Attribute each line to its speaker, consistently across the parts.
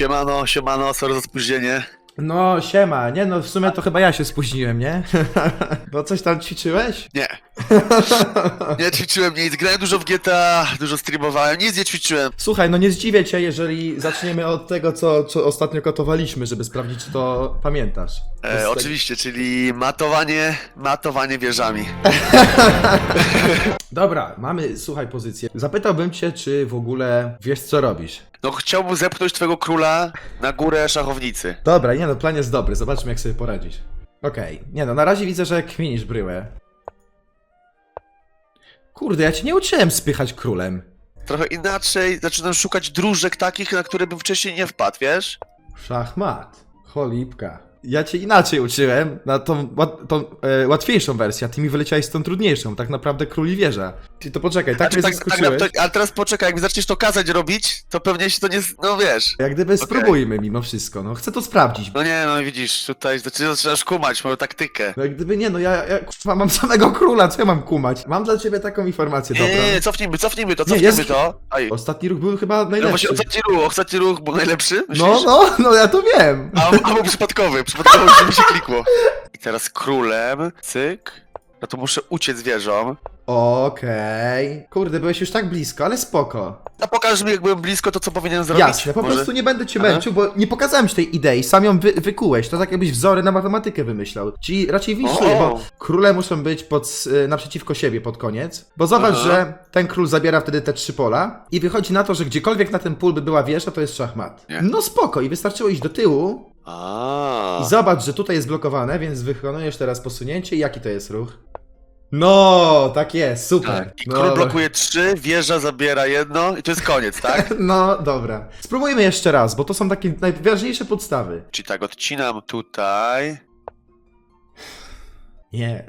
Speaker 1: Siemano, siemano, sorry za spóźnienie.
Speaker 2: No, siema, nie no, w sumie to chyba ja się spóźniłem, nie? Bo coś tam ćwiczyłeś?
Speaker 1: Nie. Nie ćwiczyłem nic, grałem dużo w GTA, dużo streamowałem, nic nie ćwiczyłem.
Speaker 2: Słuchaj, no nie zdziwię cię, jeżeli zaczniemy od tego, co, co ostatnio kotowaliśmy, żeby sprawdzić, czy to pamiętasz.
Speaker 1: E,
Speaker 2: tego-
Speaker 1: oczywiście, czyli matowanie, matowanie wieżami.
Speaker 2: Dobra, mamy, słuchaj, pozycję. Zapytałbym cię, czy w ogóle wiesz, co robisz.
Speaker 1: No chciałbym zepchnąć twojego króla na górę szachownicy.
Speaker 2: Dobra, nie no, plan jest dobry, zobaczmy, jak sobie poradzisz. Okej, nie no, na razie widzę, że kminisz bryłę. Kurde, ja cię nie uczyłem spychać królem.
Speaker 1: Trochę inaczej zaczynam szukać dróżek takich, na które bym wcześniej nie wpadł, wiesz?
Speaker 2: Szachmat. Cholipka. Ja cię inaczej uczyłem, na tą, tą e, łatwiejszą wersję, a ty mi wyleciałeś z tą trudniejszą, tak naprawdę król i wieża. Ty to poczekaj, tak mnie
Speaker 1: tak,
Speaker 2: zaskoczyłeś.
Speaker 1: tak, ale teraz poczekaj, jak zaczniesz to kazać robić, to pewnie się to nie... No wiesz.
Speaker 2: Jak gdyby spróbujmy mimo wszystko, no chcę to sprawdzić.
Speaker 1: No nie, no widzisz, tutaj zaczynasz, kumać moją taktykę.
Speaker 2: No jak gdyby nie, no ja, ja kurwa, mam samego króla, co ja mam kumać? Mam dla ciebie taką informację,
Speaker 1: Nie,
Speaker 2: dobra.
Speaker 1: nie, nie, cofnijmy, cofnijmy to, cofnijmy
Speaker 2: jest-
Speaker 1: to. Aj.
Speaker 2: Ostatni ruch był chyba
Speaker 1: No
Speaker 2: najlepszy.
Speaker 1: właśnie ostatni ruch, ostatni ruch był najlepszy, myślisz?
Speaker 2: No, no, no ja to wiem.
Speaker 1: A, a był przypadkowy, przypadkowo już mi się klikło. I teraz królem, cyk. No to muszę uciec wieżą.
Speaker 2: Okej. Kurde, byłeś już tak blisko, ale spoko.
Speaker 1: A pokaż mi, jak byłem blisko, to co powinienem zrobić.
Speaker 2: Jasne, po
Speaker 1: Może?
Speaker 2: prostu nie będę cię
Speaker 1: Aha.
Speaker 2: męczył, bo nie pokazałem ci tej idei, sam ją wy, wykułeś. To tak jakbyś wzory na matematykę wymyślał. Czyli raczej wiszuje,
Speaker 1: O.
Speaker 2: bo króle muszą być pod, y, naprzeciwko siebie pod koniec. Bo zobacz,
Speaker 1: Aha.
Speaker 2: że ten król zabiera wtedy te trzy pola i wychodzi na to, że gdziekolwiek na tym pól by była wieża, to jest szachmat.
Speaker 1: Nie.
Speaker 2: No spoko, i wystarczyło iść do tyłu
Speaker 1: A.
Speaker 2: i zobacz, że tutaj jest blokowane, więc wykonujesz teraz posunięcie jaki to jest ruch? No, tak jest, super.
Speaker 1: Tak. I
Speaker 2: no,
Speaker 1: król blokuje trzy, wieża zabiera jedno i to jest koniec, tak?
Speaker 2: No, dobra. Spróbujmy jeszcze raz, bo to są takie najważniejsze podstawy.
Speaker 1: Czyli tak, odcinam tutaj.
Speaker 2: Nie.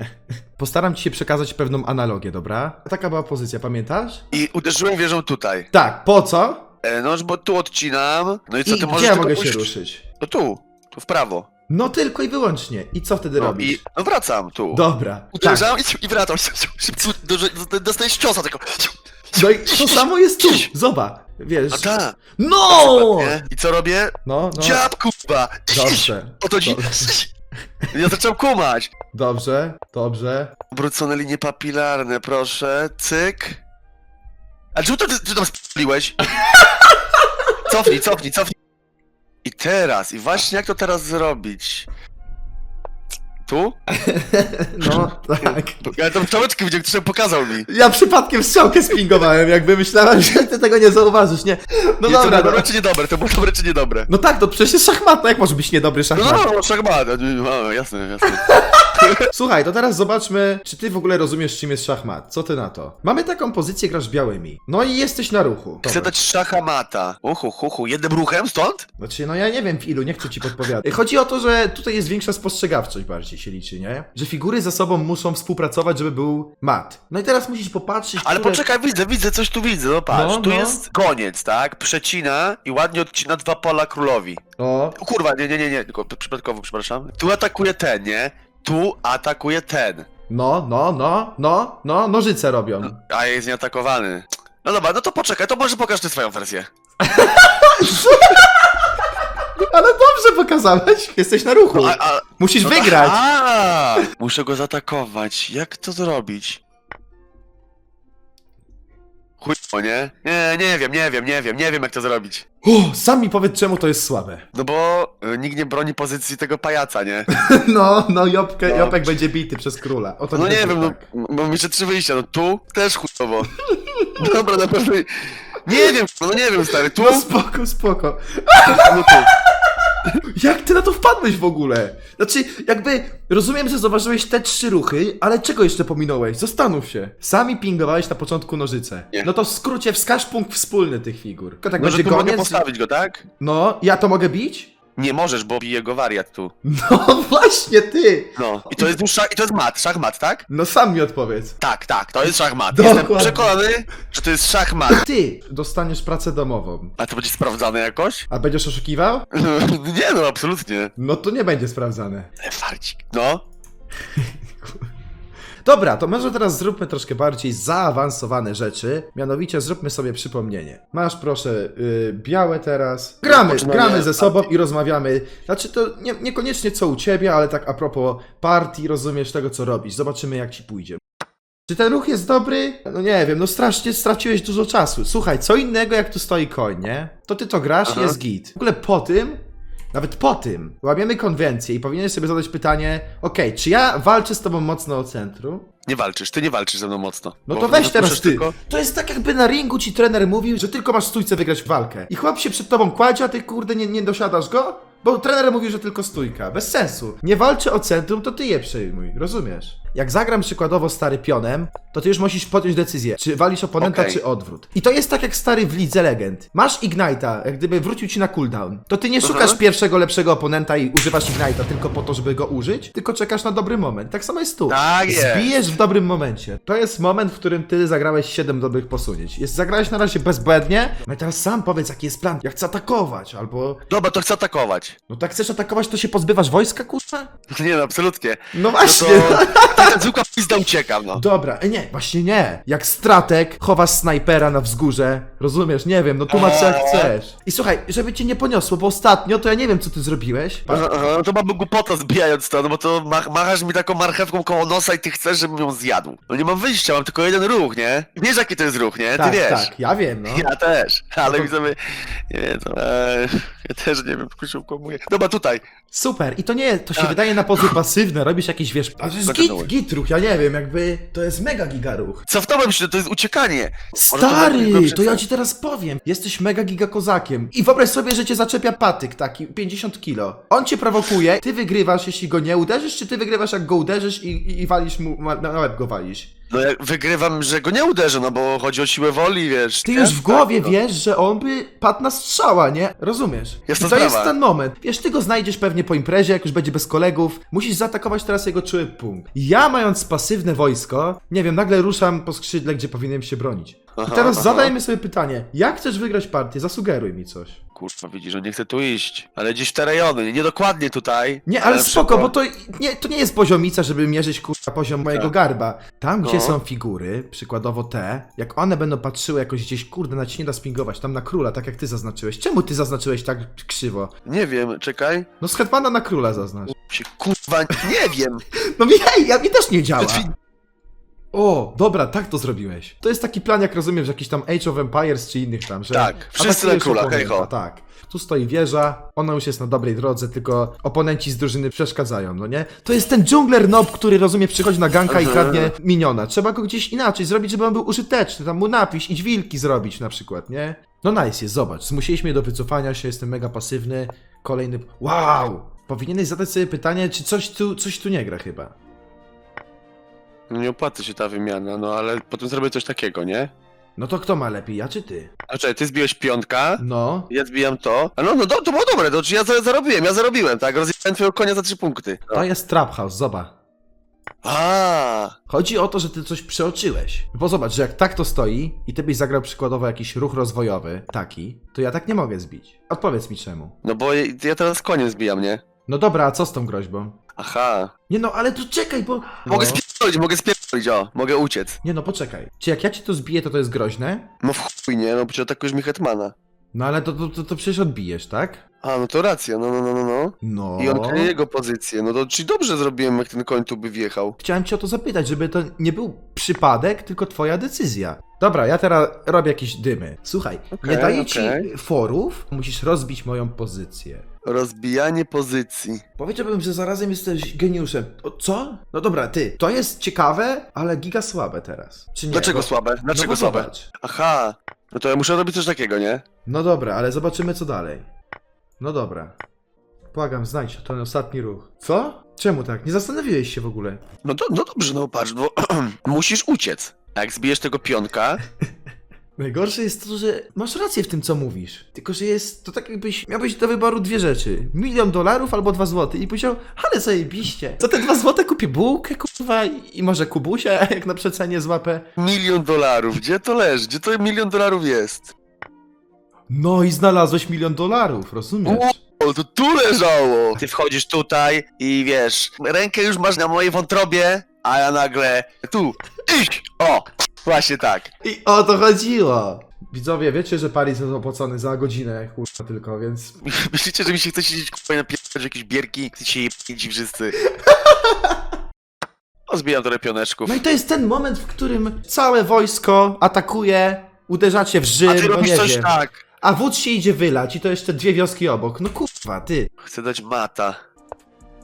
Speaker 2: Postaram ci się przekazać pewną analogię, dobra? Taka była pozycja, pamiętasz?
Speaker 1: I uderzyłem wieżą tutaj.
Speaker 2: Tak, po co?
Speaker 1: E, no, bo tu odcinam. No i co,
Speaker 2: I
Speaker 1: ty
Speaker 2: gdzie
Speaker 1: możesz
Speaker 2: ja
Speaker 1: tylko
Speaker 2: mogę się
Speaker 1: pójść-
Speaker 2: ruszyć?
Speaker 1: No tu, tu w prawo.
Speaker 2: No tylko i wyłącznie. I co wtedy
Speaker 1: No,
Speaker 2: robisz?
Speaker 1: i no wracam tu.
Speaker 2: Dobra. Tak.
Speaker 1: Uderzam i, i wracam. Szybko, do- Dostajesz ciosa tylko.
Speaker 2: No i to samo jest tu. Zobacz. Wiesz.
Speaker 1: A tak.
Speaker 2: No!
Speaker 1: Nie? I co robię?
Speaker 2: No, no.
Speaker 1: Dziab, kurwa!
Speaker 2: Dobrze.
Speaker 1: O to ci... Ja zacząłem kumać.
Speaker 2: Dobrze, dobrze.
Speaker 1: Obrócone linie papilarne, proszę. Cyk. A czemu to ty, ty tam spliłeś? Cofnij, cofnij, cofnij. Teraz, i właśnie jak to teraz zrobić? Tu?
Speaker 2: No, tak.
Speaker 1: Ja tam czałeczkę widziałem, który pokazał mi.
Speaker 2: Ja przypadkiem strzałkę spingowałem, jakby myślałem, że ty tego nie zauważysz, nie? No
Speaker 1: to
Speaker 2: dobra,
Speaker 1: było
Speaker 2: no.
Speaker 1: dobre czy niedobre? To było dobre czy niedobre?
Speaker 2: No tak, to przecież jest szachmat, no jak może być niedobry
Speaker 1: No,
Speaker 2: szachmat?
Speaker 1: no, no, szachmat. O, jasne, jasne.
Speaker 2: Słuchaj, to teraz zobaczmy, czy ty w ogóle rozumiesz, czym jest szachmat. Co ty na to? Mamy taką pozycję, grasz białymi. No i jesteś na ruchu.
Speaker 1: Chcę
Speaker 2: Dobra.
Speaker 1: dać szachamata. Uhu, hu, hu. Jednym ruchem stąd?
Speaker 2: Znaczy, no ja nie wiem w ilu, nie chcę ci podpowiadać. Chodzi o to, że tutaj jest większa spostrzegawczość bardziej się liczy, nie? Że figury ze sobą muszą współpracować, żeby był mat. No i teraz musisz popatrzeć,
Speaker 1: Ale
Speaker 2: które...
Speaker 1: poczekaj, widzę, widzę, coś tu widzę, no patrz,
Speaker 2: No,
Speaker 1: tu
Speaker 2: no.
Speaker 1: jest koniec, tak? Przecina i ładnie odcina dwa pola królowi.
Speaker 2: O,
Speaker 1: O kurwa, nie, nie, nie, nie, tylko przypadkowo, przepraszam. Tu atakuje ten, nie? Tu atakuje ten,
Speaker 2: no, no, no, no, no, nożyce robią.
Speaker 1: a jest nieatakowany. No dobra, no to poczekaj, to może pokaż ty swoją wersję.
Speaker 2: Ale dobrze pokazałeś, jesteś na ruchu.
Speaker 1: A, a,
Speaker 2: Musisz
Speaker 1: no
Speaker 2: wygrać.
Speaker 1: A, muszę go zaatakować. Jak to zrobić? Chuj, nie? Nie, nie wiem, nie wiem, nie wiem, nie wiem jak to zrobić.
Speaker 2: O, sam mi powiedz, czemu to jest słabe.
Speaker 1: No bo y, nikt nie broni pozycji tego pajaca, nie?
Speaker 2: No, no, Jopkę,
Speaker 1: No.
Speaker 2: Jopek będzie bity przez króla. O to
Speaker 1: No
Speaker 2: mi
Speaker 1: nie
Speaker 2: chodzi,
Speaker 1: wiem, no,
Speaker 2: tak.
Speaker 1: bo mi jeszcze trzy wyjścia, no tu też chujowo. Dobra, na pewno... Nie wiem, no nie wiem, stary, tu,
Speaker 2: No spoko, spoko.
Speaker 1: no tu.
Speaker 2: Jak ty na to wpadłeś w ogóle? Znaczy, jakby rozumiem, że zauważyłeś te trzy ruchy, ale czego jeszcze pominąłeś? Zastanów się. Sami pingowałeś na początku nożyce.
Speaker 1: Nie.
Speaker 2: No to w skrócie wskaż punkt wspólny tych figur. Tylko tak
Speaker 1: No, że
Speaker 2: będzie
Speaker 1: tu mogę postawić go, tak?
Speaker 2: No, ja to mogę bić?
Speaker 1: Nie możesz, bo bije go wariat tu.
Speaker 2: No właśnie ty!
Speaker 1: No. I to jest już szach, i to jest mat, szachmat, tak?
Speaker 2: No sam mi odpowiedz.
Speaker 1: Tak, tak, to jest szachmat.
Speaker 2: Dokładnie.
Speaker 1: Jestem przekonany, że to jest szachmat.
Speaker 2: Ty dostaniesz pracę domową.
Speaker 1: A to będzie sprawdzane jakoś?
Speaker 2: A będziesz oszukiwał?
Speaker 1: Nie no, absolutnie.
Speaker 2: No to nie będzie sprawdzane.
Speaker 1: Ale farcik. No.
Speaker 2: Dobra, to może teraz zróbmy troszkę bardziej zaawansowane rzeczy. Mianowicie zróbmy sobie przypomnienie. Masz proszę y, białe teraz. Gramy, gramy ze sobą i rozmawiamy. Znaczy to nie, niekoniecznie co u ciebie, ale tak a propos partii, rozumiesz tego co robisz. Zobaczymy jak ci pójdzie. Czy ten ruch jest dobry? No nie wiem, no strasznie straciłeś dużo czasu. Słuchaj, co innego jak tu stoi koń, nie? To ty to grasz,
Speaker 1: Aha.
Speaker 2: jest git. W ogóle po tym, nawet po tym, łamiemy konwencję i powinieneś sobie zadać pytanie, okej, czy ja walczę z tobą mocno o centrum?
Speaker 1: Nie walczysz, ty nie walczysz ze mną mocno.
Speaker 2: No
Speaker 1: Bo
Speaker 2: to weź teraz ty.
Speaker 1: Tylko...
Speaker 2: To jest tak jakby na ringu ci trener mówił, że tylko masz stójce wygrać walkę. I chłop się przed tobą kładzie, a ty kurde nie, nie dosiadasz go? Bo trener mówił, że tylko stójka. Bez sensu. Nie walczy o centrum, to ty je przejmuj. Rozumiesz? Jak zagram przykładowo stary pionem, to ty już musisz podjąć decyzję, czy walisz oponenta,
Speaker 1: Okej.
Speaker 2: czy odwrót. I to jest tak jak stary w Lidze Legend. Masz Ignite'a, jak gdyby wrócił ci na cooldown. To ty nie szukasz
Speaker 1: Aha.
Speaker 2: pierwszego, lepszego oponenta i używasz Ignite'a tylko po to, żeby go użyć, tylko czekasz na dobry moment. Tak samo jest tu.
Speaker 1: Tak jest.
Speaker 2: Zbijesz w dobrym momencie. To jest moment, w którym ty zagrałeś 7 dobrych posunięć. Jest, zagrałeś na razie bezbłędnie, no i teraz sam powiedz, jaki jest plan. Jak chcę atakować, albo...
Speaker 1: Dobra, to chcę atakować.
Speaker 2: No tak chcesz atakować, to się pozbywasz wojska, kurwa?
Speaker 1: Nie no, absolutnie.
Speaker 2: No
Speaker 1: No
Speaker 2: właśnie.
Speaker 1: to ten zwykła pizda uciekam, no.
Speaker 2: Dobra, e, nie, właśnie nie. Jak stratek chowasz snajpera na wzgórze, rozumiesz? Nie wiem, no tłumacz co jak
Speaker 1: Eee.
Speaker 2: chcesz. I słuchaj, żeby cię nie poniosło, bo ostatnio to ja nie wiem, co ty zrobiłeś.
Speaker 1: Aha, aha, no to mamy głupota zbijając to, no bo to mach, machasz mi taką marchewką koło nosa i ty chcesz, żebym ją zjadł. No nie mam wyjścia, mam tylko jeden ruch, nie? Wiesz jaki to jest ruch, nie? Ty
Speaker 2: tak,
Speaker 1: wiesz.
Speaker 2: tak, ja wiem, no.
Speaker 1: Ja też, ale
Speaker 2: to-
Speaker 1: widzę, nie wiem, to, e, ja też nie wiem, kurczę, kłamuję. Dobra, tutaj.
Speaker 2: Super, i to nie, to się
Speaker 1: Tak.
Speaker 2: wydaje na pozór pasywne, robisz jakiś, wiesz, a to jest
Speaker 1: Zagadnąłeś.
Speaker 2: git, git ruch, ja nie wiem, jakby, to jest mega giga ruch.
Speaker 1: Cofnąłem się, to jest uciekanie.
Speaker 2: Stary,
Speaker 1: to
Speaker 2: ja ci teraz powiem. Jesteś mega giga kozakiem. I wyobraź sobie, że cię zaczepia patyk taki, 50 kilo. On cię prowokuje, ty wygrywasz, jeśli go nie uderzysz, czy ty wygrywasz, jak go uderzysz i, i, i walisz mu, na, na łeb go walisz.
Speaker 1: No ja wygrywam, że go nie uderzę, no bo chodzi o siłę woli, wiesz.
Speaker 2: Ty
Speaker 1: nie?
Speaker 2: już w głowie
Speaker 1: Tak, no.
Speaker 2: wiesz, że on by padł na strzała, nie? Rozumiesz?
Speaker 1: Jasna
Speaker 2: I to jest
Speaker 1: sprawa.
Speaker 2: ten moment. Wiesz, ty go znajdziesz pewnie po imprezie, jak już będzie bez kolegów. Musisz zaatakować teraz jego czuły punkt. Ja, mając pasywne wojsko, nie wiem, nagle ruszam po skrzydle, gdzie powinienem się bronić. I teraz
Speaker 1: aha.
Speaker 2: zadajmy sobie pytanie, jak chcesz wygrać partię? Zasugeruj mi coś.
Speaker 1: Kurwa, widzisz, że nie chcę tu iść. Ale gdzieś w te rejony, nie, nie dokładnie tutaj.
Speaker 2: Nie, ale spoko, bo to nie, to nie jest poziomica, żeby mierzyć kurwa poziom mojego
Speaker 1: Tak.
Speaker 2: garba. Tam, gdzie
Speaker 1: No.
Speaker 2: są figury, przykładowo te, jak one będą patrzyły jakoś gdzieś, kurde, na ci nie da spingować, tam na króla, tak jak ty zaznaczyłeś. Czemu ty zaznaczyłeś tak krzywo?
Speaker 1: Nie wiem, czekaj.
Speaker 2: No z hetmana na króla zaznacz.
Speaker 1: Się, kurwa, nie wiem.
Speaker 2: No mi, hej, ja mi też nie działa.
Speaker 1: Drzwi-
Speaker 2: O, dobra, tak to zrobiłeś. To jest taki plan, jak rozumiem, że jakiś tam Age of Empires czy innych tam, że...
Speaker 1: Tak, wszyscy na króla, hej ho.
Speaker 2: Tak. Tu stoi wieża, ona już jest na dobrej drodze, tylko oponenci z drużyny przeszkadzają, no nie? To jest ten dżungler nob, który, rozumie, przychodzi na ganka i
Speaker 1: Aha.
Speaker 2: kradnie miniona. Trzeba go gdzieś inaczej zrobić, żeby on był użyteczny, tam mu napis, idź wilki zrobić na przykład, nie? No nice jest, zobacz, zmusiliśmy mnie do wycofania się, jestem mega pasywny. Kolejny... Wow! Powinieneś zadać sobie pytanie, czy coś tu, coś tu nie gra chyba.
Speaker 1: No nie opłaca się ta wymiana, no ale potem zrobię coś takiego, nie?
Speaker 2: No to kto ma lepiej, ja czy ty?
Speaker 1: A czekaj, ty zbiłeś piątka,
Speaker 2: No.
Speaker 1: ja zbijam to. A no, no to, to było dobre, to czy ja za- zarobiłem, ja zarobiłem, tak? Rozjechałem twojego konia za trzy punkty.
Speaker 2: To jest Trap House, zobacz.
Speaker 1: A,
Speaker 2: Chodzi o to, że ty coś przeoczyłeś. Bo zobacz, że jak tak to stoi i ty byś zagrał przykładowo jakiś ruch rozwojowy, taki, to ja tak nie mogę zbić. Odpowiedz mi czemu.
Speaker 1: no bo ja, ja teraz koniem zbijam, nie?
Speaker 2: No dobra, a co z tą groźbą?
Speaker 1: Aha.
Speaker 2: Nie no, ale tu czekaj, bo...
Speaker 1: Mogę
Speaker 2: no.
Speaker 1: Spierdolić, mogę spierdolić, o, mogę uciec.
Speaker 2: Nie no, poczekaj. Czy jak ja ci to zbiję, to to jest groźne?
Speaker 1: No w chuj, nie? No przecież atakujesz mi hetmana.
Speaker 2: No ale to, to, to, to przecież odbijesz, tak?
Speaker 1: A, no to racja, no, no, no, no, no.
Speaker 2: No.
Speaker 1: I on kryje jego pozycję, no to czyli dobrze zrobiłem, jak ten koń tu by wjechał.
Speaker 2: Chciałem cię o to zapytać, żeby to nie był przypadek, tylko twoja decyzja. Dobra, ja teraz robię jakieś dymy. Słuchaj, nie daję
Speaker 1: okej.
Speaker 2: ci forów, musisz rozbić moją pozycję.
Speaker 1: Rozbijanie pozycji.
Speaker 2: Powiedziałbym, że zarazem jesteś geniuszem. O, co? No dobra, ty. To jest ciekawe, ale giga słabe teraz. Czy nie?
Speaker 1: Dlaczego
Speaker 2: Bo-
Speaker 1: słabe?
Speaker 2: no
Speaker 1: Dlaczego
Speaker 2: bo
Speaker 1: słabe?
Speaker 2: zobacz.
Speaker 1: Aha, no to ja muszę robić coś takiego, nie?
Speaker 2: No dobra, ale zobaczymy co dalej. No dobra. Błagam, znajdź ten ostatni ruch. Co? Czemu tak? Nie zastanowiłeś się w ogóle.
Speaker 1: No, to, no dobrze, no patrz, bo musisz uciec. Jak zbijesz tego pionka,
Speaker 2: Najgorsze jest to, że masz rację w tym, co mówisz. Tylko, że jest to tak jakbyś miałbyś do wyboru dwie rzeczy. Milion dolarów albo dwa złote. I powiedział, ale zajebiście. Za te dwa złote kupię bułkę, kurwa, i i może kubusia, jak na przecenie złapę.
Speaker 1: milion dolarów, gdzie to leży? Gdzie to milion dolarów jest?
Speaker 2: No i znalazłeś milion dolarów, rozumiesz?
Speaker 1: O, to tu leżało! Ty wchodzisz tutaj i wiesz, rękę już masz na mojej wątrobie a ja nagle tu, iść, o, właśnie tak.
Speaker 2: I o to chodziło! Widzowie, wiecie, że Paris jest opłacony za godzinę, kurwa tylko, więc...
Speaker 1: Myślicie, że mi się chce siedzieć kurwa i napisać jakieś bierki? Chcecie je pić wszyscy. O, zbijam trochę pioneczków.
Speaker 2: No i to jest ten moment, w którym całe wojsko atakuje, uderzacie w
Speaker 1: A
Speaker 2: Rzym,
Speaker 1: ty
Speaker 2: no
Speaker 1: robisz
Speaker 2: nie
Speaker 1: coś
Speaker 2: wiem.
Speaker 1: tak.
Speaker 2: A wódz się idzie wylać i to jeszcze dwie wioski obok. No kurwa, ty.
Speaker 1: Chcę dać mata.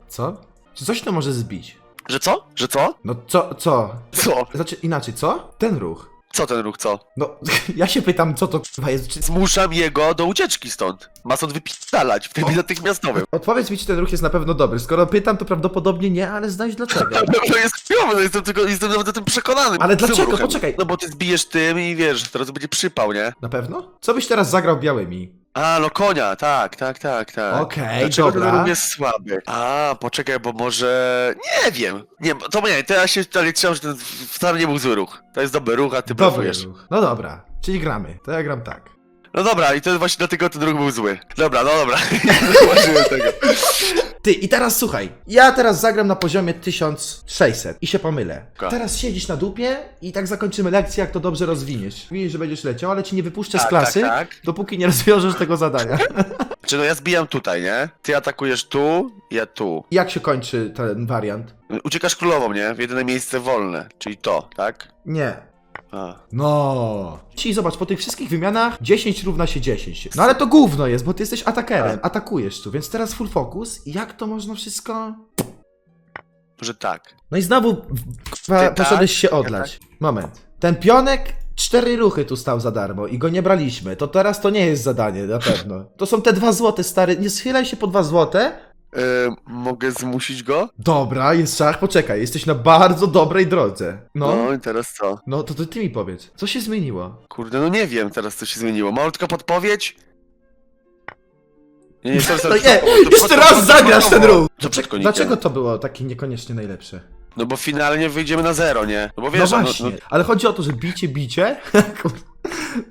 Speaker 2: Co? Czy coś to może zbić?
Speaker 1: Że co? Że co?
Speaker 2: No co, co?
Speaker 1: Co?
Speaker 2: Znaczy inaczej, co? Ten ruch.
Speaker 1: Co ten ruch, co?
Speaker 2: No, ja się pytam, co to kurwa jest. Czy...
Speaker 1: Zmuszam jego do ucieczki stąd. Ma stąd wypisać w trybie natychmiastowym.
Speaker 2: Odpowiedz mi, czy ten ruch jest na pewno dobry. Skoro pytam, to prawdopodobnie nie, ale znajdź dlaczego.
Speaker 1: To jest chujowe, no jestem tylko, jestem nawet o tym przekonany.
Speaker 2: Ale
Speaker 1: Z tym
Speaker 2: dlaczego?
Speaker 1: ruchem.
Speaker 2: Poczekaj.
Speaker 1: No bo ty zbijesz tym i wiesz, teraz będzie przypał, nie?
Speaker 2: Na pewno? Co byś teraz zagrał białymi?
Speaker 1: A, no konia, tak, tak, tak, tak.
Speaker 2: Okej,
Speaker 1: Dlaczego
Speaker 2: dobra.
Speaker 1: ruch jest słaby? A, poczekaj, bo może... Nie wiem. Nie, to nie, to ja się trzymam, że ten wcale nie był zły ruch. To jest dobry ruch, a ty
Speaker 2: Dobry ruch. No dobra, czyli gramy. To ja gram tak.
Speaker 1: No dobra, i to właśnie dlatego ten ruch był zły. Dobra, no dobra. Nie zauważyłem tego.
Speaker 2: Ty, i teraz słuchaj. Ja teraz zagram na poziomie 1600 i się pomylę. Teraz siedzisz na dupie i tak zakończymy lekcję, jak to dobrze rozwiniesz. Widzisz, że będziesz leciał, ale ci nie wypuszczę z
Speaker 1: Tak,
Speaker 2: klasy,
Speaker 1: tak, tak.
Speaker 2: dopóki nie rozwiążesz tego zadania.
Speaker 1: Czy no ja zbijam tutaj, nie? Ty atakujesz tu, ja tu.
Speaker 2: jak się kończy ten wariant?
Speaker 1: Uciekasz królową, nie? W jedyne miejsce wolne, czyli to, tak?
Speaker 2: Nie.
Speaker 1: A.
Speaker 2: No. Czyli zobacz, po tych wszystkich wymianach 10 równa się 10. No ale to gówno jest, bo ty jesteś atakerem. Atakujesz tu, więc teraz full focus. I jak to można wszystko...
Speaker 1: Może tak.
Speaker 2: No i znowu k***a,
Speaker 1: Ty
Speaker 2: poszedłeś
Speaker 1: tak,
Speaker 2: się
Speaker 1: ja
Speaker 2: odlać. Moment. Ten pionek cztery ruchy tu stał za darmo i go nie braliśmy. To teraz to nie jest zadanie, na pewno. To są te dwa złote, stary. Nie schylaj się po dwa złote.
Speaker 1: Yy, mogę zmusić go?
Speaker 2: Dobra, jest szach, poczekaj. Jesteś na bardzo dobrej drodze. No.
Speaker 1: No i teraz co?
Speaker 2: No to, to ty mi powiedz. Co się zmieniło?
Speaker 1: Kurde, no nie wiem teraz co się zmieniło. Malutka podpowiedź? Nie, nie, sorry,
Speaker 2: No
Speaker 1: sorry,
Speaker 2: nie,
Speaker 1: to- to-
Speaker 2: jeszcze
Speaker 1: to-
Speaker 2: raz
Speaker 1: to-
Speaker 2: zagrasz ten ruch!
Speaker 1: To przed konikiem.
Speaker 2: Dlaczego to było takie niekoniecznie najlepsze?
Speaker 1: No bo finalnie wyjdziemy na zero, nie? No bo
Speaker 2: No
Speaker 1: wiesz, no,
Speaker 2: właśnie,
Speaker 1: no,
Speaker 2: ale chodzi o to, że bicie, bicie, kur-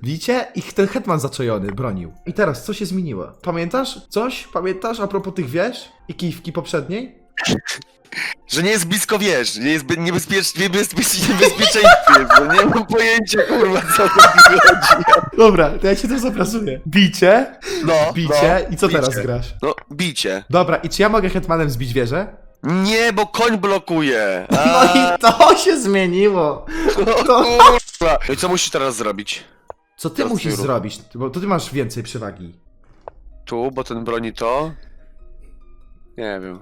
Speaker 2: bicie i ten hetman zaczojony bronił. I teraz, co się zmieniło? Pamiętasz coś? Pamiętasz a propos tych wież i kijówki poprzedniej?
Speaker 1: że nie jest blisko wież, nie jest be- niebezpiecz, niebezpiecz, niebezpieczeństwie, no nie mam pojęcia, kurwa, co to chodzi.
Speaker 2: Dobra, to ja ci to zobrazuję. Bicie,
Speaker 1: No,
Speaker 2: bicie
Speaker 1: no,
Speaker 2: i co
Speaker 1: bicie.
Speaker 2: teraz grasz?
Speaker 1: No, bicie.
Speaker 2: Dobra, i czy ja mogę hetmanem zbić wieżę?
Speaker 1: Nie, bo koń blokuje.
Speaker 2: No
Speaker 1: A,
Speaker 2: i to się zmieniło!
Speaker 1: no, kurwa. No i co musisz teraz zrobić?
Speaker 2: Co ty
Speaker 1: Teraz
Speaker 2: musisz
Speaker 1: ruch.
Speaker 2: zrobić? Bo to ty masz więcej przewagi.
Speaker 1: Tu, bo ten broni to? Nie wiem.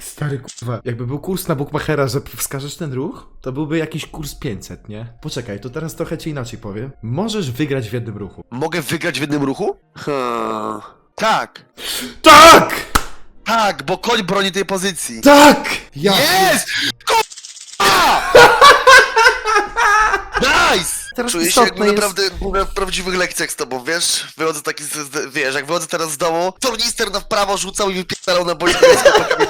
Speaker 2: Stary kurwa, jakby był kurs na Bookmachera, że wskażesz ten ruch, to byłby jakiś kurs 500, nie? Poczekaj, to teraz trochę ci inaczej powiem. Możesz wygrać w jednym ruchu.
Speaker 1: Mogę wygrać w jednym ruchu? Hmm. Tak,
Speaker 2: Tak!
Speaker 1: tak, bo koń broni tej pozycji.
Speaker 2: Tak! Ja...
Speaker 1: Jest! Kurwa! Nice!
Speaker 2: Teraz
Speaker 1: Czuję się jakby
Speaker 2: jest-
Speaker 1: naprawdę byłem w prawdziwych lekcjach z tobą, wiesz? Wychodzę taki, z, z, wiesz, jak wychodzę teraz z domu, tornister na w prawo rzucał i wypierdalał na boisku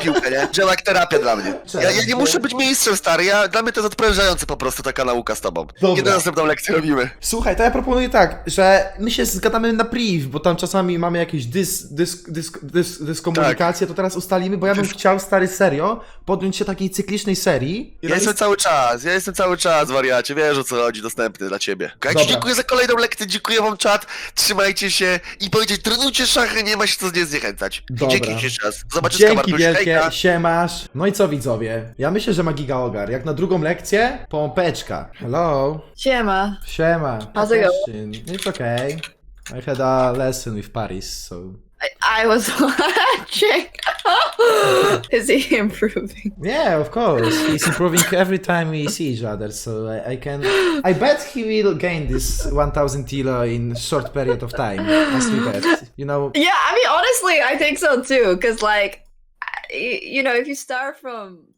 Speaker 1: piłkę, nie? Działa jak terapia dla mnie. Ja, ja nie muszę być mistrzem, stary, ja, dla mnie to jest odprężające po prostu taka nauka z tobą.
Speaker 2: Dobra.
Speaker 1: Kiedy następną lekcję robimy?
Speaker 2: Słuchaj, to ja proponuję tak, że my się zgadamy na priv, bo tam czasami mamy jakieś dys, dys, dys, dys, dyskomunikacje, to teraz ustalimy, bo ja bym chciał, stary, serio, podjąć się takiej cyklicznej serii.
Speaker 1: Ja jestem cały czas, ja jestem cały czas, wariacie, wiesz o co chodzi, dostępny dla ciebie. Dziękuję za kolejną lekcję, dziękuję wam czat, trzymajcie się i powiedzieć, trenujcie szachy, nie ma się co nie zniechęcać.
Speaker 2: Dobra.
Speaker 1: dzięki jeszcze raz. Zobaczyska
Speaker 2: Dzięki wielkie,
Speaker 1: hejka.
Speaker 2: siemasz. No i co widzowie? Ja myślę, że ma giga ogar. Jak na drugą lekcję, pompeczka. Hello.
Speaker 3: Siema.
Speaker 2: Siema.
Speaker 3: How's it
Speaker 2: Question. It's okay. I had a lesson with Paris, so...
Speaker 3: I, was watching. Is he improving?
Speaker 2: Yeah, of course. He's improving every time we see each other, so I, I can... I bet he will gain this 1000 kilo in short period of time, as we bet. You know...
Speaker 3: Yeah, I mean, honestly, I think so too. Cause like, you know, if you start from